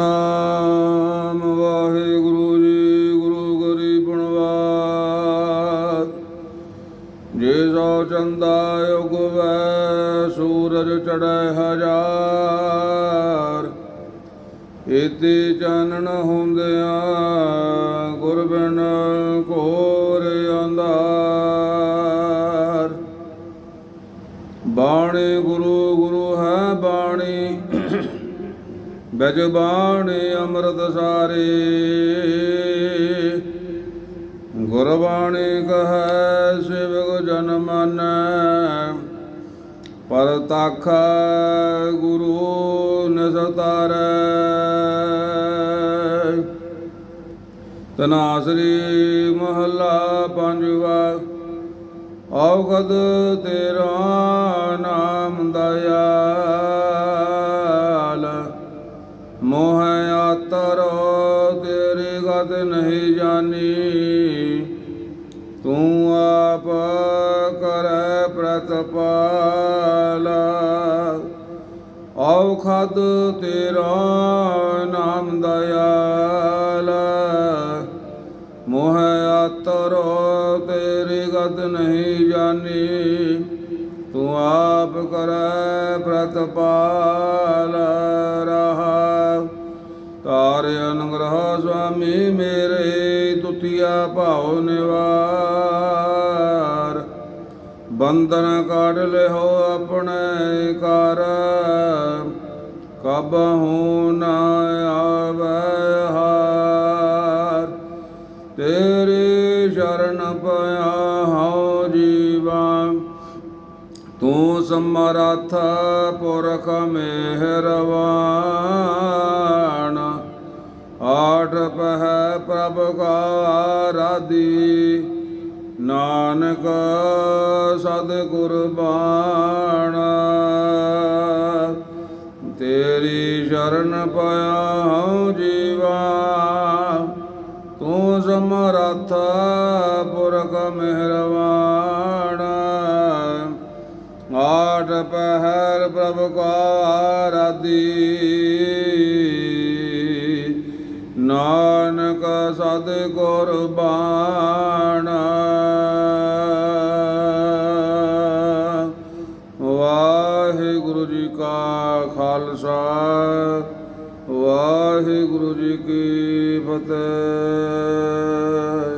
ਨਾਮ ਵਾਹਿਗੁਰੂ ਜੀ, ਗੁਰੂ ਗਰੀਬ ਪਣਵਾਰ ਜੇ ਸੋ ਚੰਦਾ ਯੁਗ ਵੈ, ਸੂਰਜ ਚੜੈ ਹਜ਼ਾਰ। ਇਤੀ ਚਾਨਣ ਹੁੰਦਿਆਂ ਗੁਰ ਬਿਨ ਘੋਰ ਅੰਧਾਰ। ਬਾਣੀ ਗੁਰੂ ਬਿਜ ਬਾਣੀ ਅੰਮ੍ਰਿਤ ਸਾਰੇ। ਗੁਰਬਾਣੀ ਕਹੈ ਸ਼ਿਵ ਜਨ ਮਨ, ਪਰ ਤਾਖਾ ਗੁਰੂ ਨਸਤਾਰੈ। ਤਨਾਸਰੀ ਮਹੱਲਾ ਪੰਜਵਾ ਔਗਦ ਤੇਰਾ ਨਾਮ ਦਇਆਲ ਮੋਹ ਆਤਰ ਤੇਰੀ ਗਤ ਨਹੀਂ ਜਾਣੀ। ਤੂੰ ਆਪ ਕਰੈ ਪ੍ਰਤਪਾਲ। ਔਖਦ ਤੇਰਾ ਨਾਮ ਦਇਆਲ। ਮੋਹ ਆਤਰ ਤੇਰੀ ਗਤ ਨਹੀਂ ਜਾਣੀ। ਤੂੰ ਆਪ ਕਰੈ ਪ੍ਰਤਪਾਲ। ਤਾਰੇ ਅਨੁਗ੍ਰਹ ਸੁਆਮੀ ਮੇਰੇ ਦੁਤੀਆ ਭਾਉ ਨਿਵਾਰ। ਬੰਧਨ ਕਾਢ ਲਿਓ ਆਪਣੇ ਕਰ ਕਬਹੂ ਨਾ ਆਵੈ ਹਾਰ। ਤੇਰੀ ਸ਼ਰਨ ਪਿਆ ਹਉ ਜੀਵਾ। ਤੂੰ ਸਮਰਥ ਪੁਰਖ ਮਿਹਰਵਾਨ। ਪਹਿ ਪ੍ਰਭ ਨਾਨਕ ਸਦ ਕੁਰਬਾਨ ਤੇਰੀ ਸ਼ਰਨ ਪਿਆ ਹਉ ਜੀਵਾ, ਤੂੰ ਸਮਰਥ ਪੁਰਖ ਮਿਹਰਵਾਨ। ਆਠ ਪਹਿਰ ਪ੍ਰਭ ਕਾ ਰਾਦੀ ਸਤ ਗੁਰਬਾਣ ਵਾਹਿਗੁਰੂ ਜੀ ਕਾ ਖਾਲਸਾ ਵਾਹਿਗੁਰੂ ਜੀ ਕੀ ਫਤਿਹ।